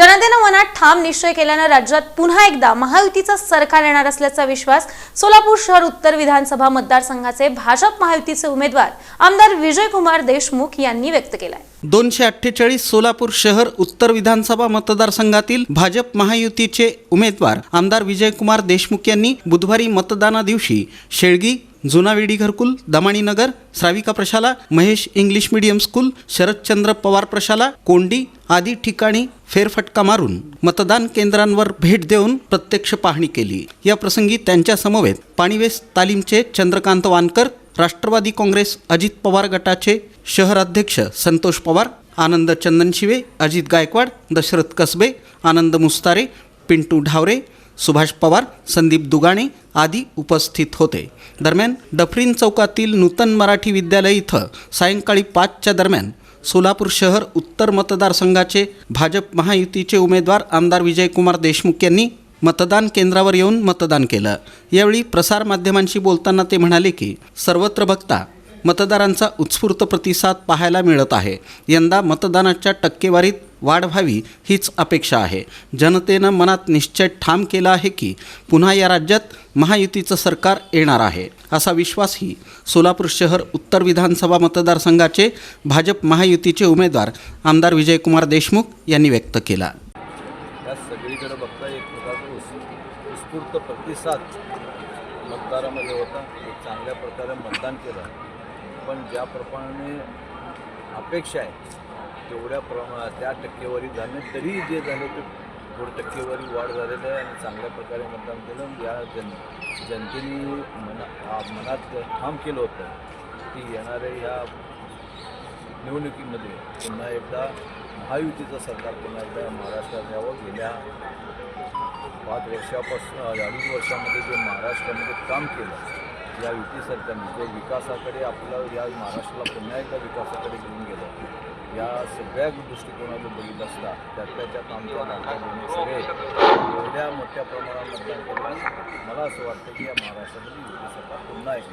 मनात ठाम निश्चय केल्यानं राज्यात पुन्हा एकदा महायुतीचं सरकार येणार असल्याचा विश्वास सोलापूर शहर उत्तर विधानसभा मतदारसंघाचे भाजप महायुतीचे उमेदवार आमदार विजयकुमार देशमुख यांनी व्यक्त केलाय. दोनशे अठ्ठेचाळीस सोलापूर शहर उत्तर विधानसभा मतदारसंघातील भाजप महायुतीचे उमेदवार आमदार विजयकुमार देशमुख यांनी बुधवारी मतदाना दिवशी Shelgi Juna Vidi Gharkul Damani Nagar Shravika Prashala Mahesh English medium school Sharadchandra Pawar Prashala Kondi आदी ठिकाणी फेरफटका मारून मतदान केंद्रांवर भेट देऊन प्रत्यक्ष पाहणी केली. या प्रसंगी त्यांच्या समवेत पाणीवेस तालीमचे चंद्रकांत वानकर राष्ट्रवादी काँग्रेस अजित पवार गटाचे शहर अध्यक्ष संतोष पवार आनंद चंदनशिवे अजित गायकवाड दशरथ कसबे आनंद मुस्तारे पिंटू ढावरे सुभाष पवार संदीप दुगाणे आदी उपस्थित होते. दरम्यान डफरीन चौकातील नूतन मराठी विद्यालय इथं सायंकाळी पाचच्या दरम्यान सोलापूर शहर उत्तर मतदारसंघाचे भाजप महायुतीचे उमेदवार आमदार विजयकुमार देशमुख यांनी मतदान केंद्रावर येऊन मतदान केलं. यावेळी प्रसारमाध्यमांशी बोलताना ते म्हणाले की सर्वत्र बघता मतदारांचा उत्स्फूर्त प्रतिसाद पाहायला मिळत आहे. यंदा मतदानाच्या टक्केवारीत वाढ व्हावी हीच अपेक्षा आहे. जनतेनं मनात निश्चय ठाम केला आहे की पुन्हा या राज्यात महायुतीचं सरकार येणार आहे असा विश्वासही सोलापूर शहर उत्तर विधानसभा मतदारसंघाचे भाजप महायुतीचे उमेदवार आमदार विजयकुमार देशमुख यांनी व्यक्त केला. सगळीकडे बघता एक प्रकारचा उत्स्फूर्त प्रतिसाद मतदारामध्ये होता. एक चांगल्या प्रकारे मतदान केलं. पण ज्याप्रमाणे अपेक्षा आहे तेवढ्या प्रमाणात त्या टक्केवारी झाले तरी जे झाले ते थोडं टक्केवारी वाढ झालेलं आहे आणि चांगल्या प्रकारे मतदान केलं. या जन जनतेने मना मनात ठाम केलं होतं की येणाऱ्या या निवडणुकीमध्ये पुन्हा एकदा महायुतीचं सरकार पुन्हा एकदा महाराष्ट्रात यावं. गेल्या पाच वर्षापासून अडीच वर्षामध्ये जे महाराष्ट्रामध्ये काम केलं या युती सरकारने जो विकासाकडे आपलं या महाराष्ट्राला पुन्हा एकदा विकासाकडे घेऊन गेलं या सगळ्या दृष्टिकोनातून बघितलं असता त्यातल्या त्यात आमच्या नागरिकांनी सगळे एवढ्या मोठ्या प्रमाणात मतदान केलं मला असं वाटतं की या महाराष्ट्रामध्ये युती सरकार पुन्हा एक